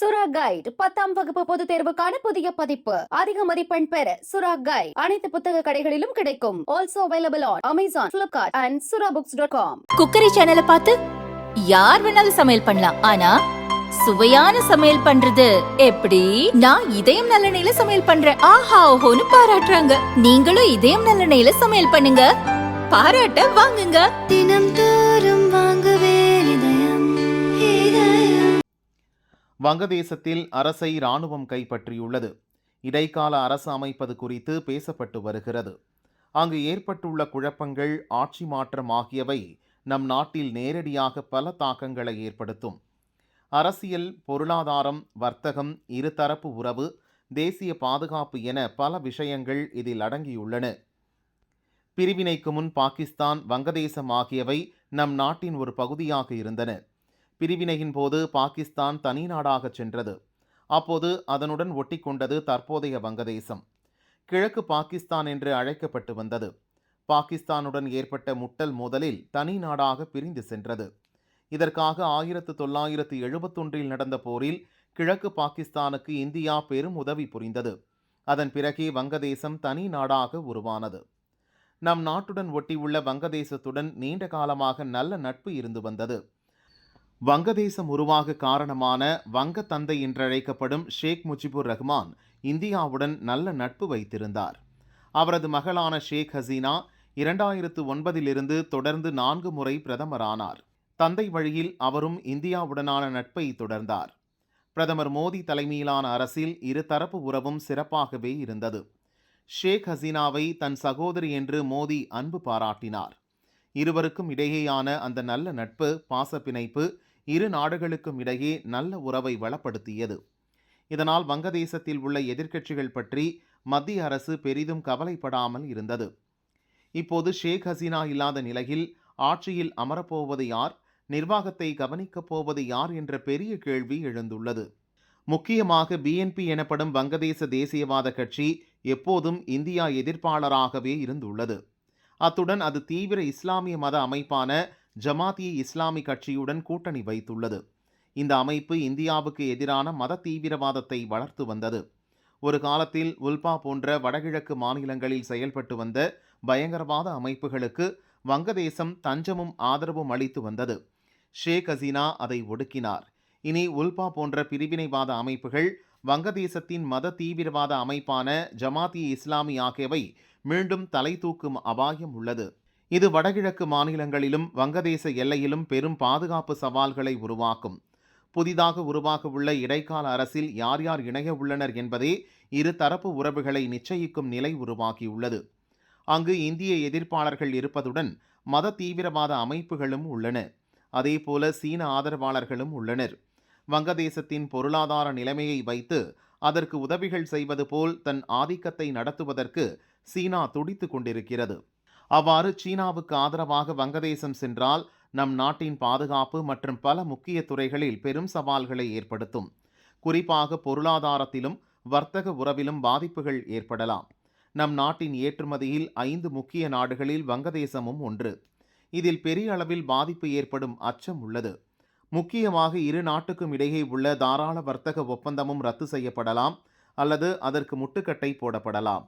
சுரா கைட் பத்தாம் வகுப்பு பொதுத் தேர்வுக்கான புதிய பதிப்பு. அதிக மதிப்பெண் பெற சுரா கைட் அனைத்து புத்தக கடைகளிலும் கிடைக்கும். Also available on Amazon Flipkart and Sura books dot com cookery சேனலை பார்த்து யார் வேணாலும் சமையல் பண்ணலாம். ஆனா சுவையான சமையல் பண்றது எப்படி? நான் இதயம் நல்லெண்ணெயில சமையல் பண்றேன். ஆஹா ஓஹோன்னு பாராட்டுறாங்க. நீங்களும் இதயம் நல்லெண்ணெயில சமையல் பண்ணுங்க. பாராட்ட வாங்குங்க. தினம் தோறும் வாங்குவே வங்கதேசத்தில் அரசை இராணுவம் கைப்பற்றியுள்ளது. இடைக்கால அரசு அமைப்பது குறித்து பேசப்பட்டு வருகிறது. அங்கு ஏற்பட்டுள்ள குழப்பங்கள் ஆட்சி மாற்றம் ஆகியவை நம் நாட்டில் நேரடியாக பல தாக்கங்களை ஏற்படுத்தும். அரசியல் பொருளாதாரம் வர்த்தகம் இருதரப்பு உறவு தேசிய பாதுகாப்பு என பல விஷயங்கள் இதில் அடங்கியுள்ளன. பிரிவினைக்கு முன் பாகிஸ்தான் வங்கதேசம் ஆகியவை நம் நாட்டின் ஒரு பகுதியாக இருந்தன. பிரிவினையின் போது பாகிஸ்தான் தனி நாடாகச் சென்றது. அப்போது அதனுடன் ஒட்டிக்கொண்டது தற்போதைய வங்கதேசம். கிழக்கு பாகிஸ்தான் என்று அழைக்கப்பட்டு வந்தது. பாகிஸ்தானுடன் ஏற்பட்ட முட்டல் மோதலில் தனி நாடாக பிரிந்து சென்றது. இதற்காக ஆயிரத்து தொள்ளாயிரத்து எழுபத்தொன்றில் நடந்த போரில் கிழக்கு பாகிஸ்தானுக்கு இந்தியா பெரும் உதவி புரிந்தது. அதன் பிறகே வங்கதேசம் தனி நாடாக உருவானது. நம் நாட்டுடன் ஒட்டியுள்ள வங்கதேசத்துடன் நீண்ட காலமாக நல்ல நட்பு இருந்து வந்தது. வங்கதேசம் உருவாக காரணமான வங்க தந்தை என்றழைக்கப்படும் ஷேக் முஜிபுர் ரஹ்மான் இந்தியாவுடன் நல்ல நட்பு வைத்திருந்தார். அவரது மகளான ஷேக் ஹசீனா இரண்டாயிரத்து ஒன்பதிலிருந்து தொடர்ந்து நான்கு முறை பிரதமரானார் தந்தை வழியில் அவரும் இந்தியாவுடனான நட்பை தொடர்ந்தார். பிரதமர் மோடி தலைமையிலான அரசில் இருதரப்பு உறவும் சிறப்பாகவே இருந்தது. ஷேக் ஹசீனாவை தன் சகோதரி என்று மோடி அன்பு பாராட்டினார். இருவருக்கும் இடையேயான அந்த நல்ல நட்பு பாசப்பிணைப்பு இரு நாடுகளுக்கும் இடையே நல்ல உறவை வளப்படுத்தியது. இதனால் வங்கதேசத்தில் உள்ள எதிர்க்கட்சிகள் பற்றி மத்திய அரசு பெரிதும் கவலைப்படாமல் இருந்தது. இப்போது ஷேக் ஹசீனா இல்லாத நிலையில் ஆட்சியில் அமரப்போவது யார் நிர்வாகத்தை கவனிக்கப் போவது யார் என்ற பெரிய கேள்வி எழுந்துள்ளது. முக்கியமாக பிஎன்பி எனப்படும் வங்கதேச தேசியவாத கட்சி எப்போதும் இந்தியா எதிர்ப்பாளராகவே இருந்துள்ளது. அத்துடன் அது தீவிர இஸ்லாமிய மத அமைப்பான ஜமாத்திய இஸ்லாமி கட்சியுடன் கூட்டணி வைத்துள்ளது. இந்த அமைப்பு இந்தியாவுக்கு எதிரான மத தீவிரவாதத்தை வளர்த்து வந்தது. ஒரு காலத்தில் உல்பா போன்ற வடகிழக்கு மாநிலங்களில் செயல்பட்டு வந்த பயங்கரவாத அமைப்புகளுக்கு வங்கதேசம் தஞ்சமும் ஆதரவும் அளித்து வந்தது. ஷேக் ஹசீனா அதை ஒடுக்கினார். இனி உல்பா போன்ற பிரிவினைவாத அமைப்புகள் வங்கதேசத்தின் மத தீவிரவாத அமைப்பான ஜமாத்திய இஸ்லாமி ஆகியவை மீண்டும் தலை தூக்கும் அபாயம் உள்ளது. இது வடகிழக்கு மாநிலங்களிலும் வங்கதேச எல்லையிலும் பெரும் பாதுகாப்பு சவால்களை உருவாக்கும். புதிதாக உருவாகவுள்ள இடைக்கால அரசில் யார் யார் இணைய உள்ளனர் என்பதே இரு தரப்பு உறவுகளை நிச்சயிக்கும் நிலை உருவாகியுள்ளது. அங்கு இந்திய எதிர்ப்பாளர்கள் இருப்பதுடன் மத தீவிரவாத அமைப்புகளும் உள்ளன. அதேபோல சீன ஆதரவாளர்களும் உள்ளனர். வங்கதேசத்தின் பொருளாதார நிலைமையை வைத்து அதற்கு உதவிகள் செய்வது போல் தன் ஆதிக்கத்தை நடத்துவதற்கு சீனா துடித்து கொண்டிருக்கிறது. அவ்வாறு சீனாவுக்கு ஆதரவாக வங்கதேசம் சென்றால் நம் நாட்டின் பாதுகாப்பு மற்றும் பல முக்கிய துறைகளில் பெரும் சவால்களை ஏற்படுத்தும். குறிப்பாக பொருளாதாரத்திலும் வர்த்தக உறவிலும் பாதிப்புகள் ஏற்படலாம். நம் நாட்டின் ஏற்றுமதியில் ஐந்து முக்கிய நாடுகளில் வங்கதேசமும் ஒன்று. இதில் பெரிய அளவில் பாதிப்பு ஏற்படும் அச்சம் உள்ளது. முக்கியமாக இரு நாட்டுக்கும் இடையே உள்ள தாராள வர்த்தக ஒப்பந்தமும் ரத்து செய்யப்படலாம் அல்லது அதற்கு முட்டுக்கட்டை போடப்படலாம்.